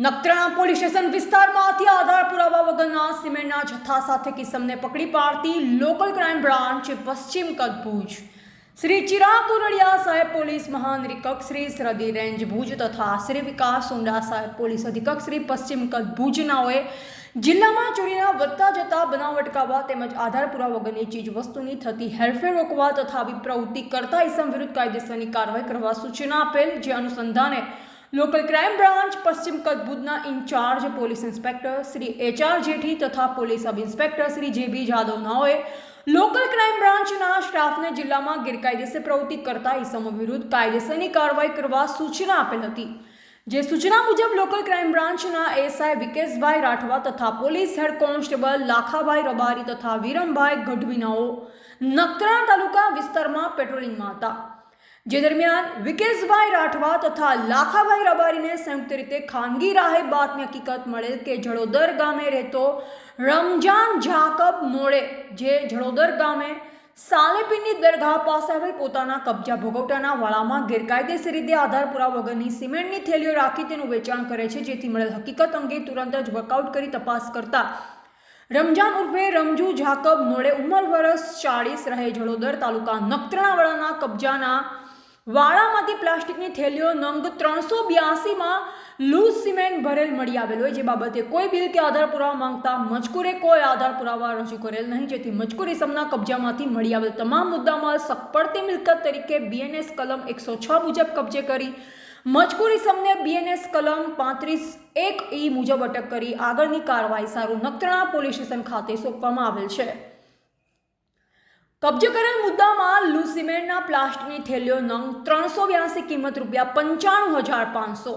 Nakhatrana police station વિસ્તારમાંથી આધાર પુરાવા વગરના સિમેન્ટના જથ્થા સાથે કિસમને પકડી પાડતી લોકલ ક્રાઇમ બ્રાન્ચ પશ્ચિમ કચ્છ ભુજ શ્રી ચિરાગ કુરડિયા સાહેબ પોલીસ મહાનિરીક્ષક, શ્રી સરહદી રેન્જ ભુજ તથા શ્રી વિકાસ સોંડા સાહેબ પોલીસ અધિક્ષક, શ્રી પશ્ચિમ કચ્છ ભુજનાઓએ જિલ્લામાં ચોરીના વધતા જતા બનાવ અટકાવવા તેમજ આધાર પુરાવા વગરની ચીજ વસ્તુની થતી હેરફેર રોકવા તથા આવી પ્રવૃત્તિ કરતા ઇસમ વિરુદ્ધ કાયદેસરની કાર્યવાહી કરવા સૂચના આપેલ, જે અનુસંધાને લોકલ ક્રાઇમ બ્રાન્ચ, પશ્ચિમ Kutch in-charge police inspector Shri H R Jethi તથા પોલીસ સબ ઇન્સ્પેક્ટર શ્રી જે બી જાદવનાઓએ લોકલ ક્રાઇમ બ્રાન્ચના સ્ટાફને જિલ્લામાં ગેરકાયદેસર પ્રવૃત્તિ કરતા ઇસમો વિરુદ્ધ કાયદેસરની કાર્યવાહી કરવા સૂચના આપેલ હતી. જે સૂચના મુજબ, લોકલ ક્રાઇમ બ્રાન્ચના એસઆઈ વિકેશભાઈ રાઠવા તથા police head constable Lakhabhai Rabari તથા વિરમભાઈ ગઢવીનાઓ નખત્રાણા તાલુકા વિસ્તારમાં પેટ્રોલિંગમાં હતા. જે દરમિયાન વિકેશભાઈ રાઠવા તથા લાખાભાઈ રબારીને સંયુક્ત રીતે ખાનગી રાહે બાતની હકીકત મળેલ કે જડોદર ગામે રહેતો રમજાન જાકબ મોડે જે જડોદર ગામે સાલેપીની દરગાહ પાસે આવેલ પોતાના કબજા ભોગવટાના વાળામાં ગેરકાયદેસર રીતે આધાર પુરા વગરની સિમેન્ટની થેલીઓ રાખી તેનું વેચાણ કરે છે, જેથી મળેલ હકીકત અંગે તુરંત જ વર્કઆઉટ કરી તપાસ કરતા રમજાન ઉર્ફે રમજુ જાકબ મોડે ઉંમર વર્ષ ચાળીસ રહે જડોદર તાલુકા નખત્રાણાવાળાના કબજાના વાળામાંથી પ્લાસ્ટિકની થેલીઓ નંગ ત્રણસો બ્યાસીમાં લૂઝ સિમેન્ટ ભરેલ મળી આવેલ હોય, જે બાબતે કોઈ બિલ કે આધાર પુરાવા માંગતા મજકૂરે કોઈ આધાર પુરાવા રજૂ કરેલ નહીં. જેથી મજકૂર ઇસમના કબજામાંથી મળી આવેલ તમામ મુદ્દામાં સકપડતી મિલકત તરીકે બીએનએસ કલમ એકસો છ મુજબ કબજે કરી, મજકૂર ઇસમને બીએનએસ કલમ પાંત્રીસ એક ઈ મુજબ અટક કરી આગળની કાર્યવાહી સારું નખત્રાણા પોલીસ સ્ટેશન ખાતે સોંપવામાં આવેલ છે. કબજે કરેલ મુદ્દામાં લૂ પ્લાસ્ટિકની થેલીઓ નંગ ત્રણસો બ્યાસી કિંમત રૂપિયા પંચાણું હજાર પાંચસો.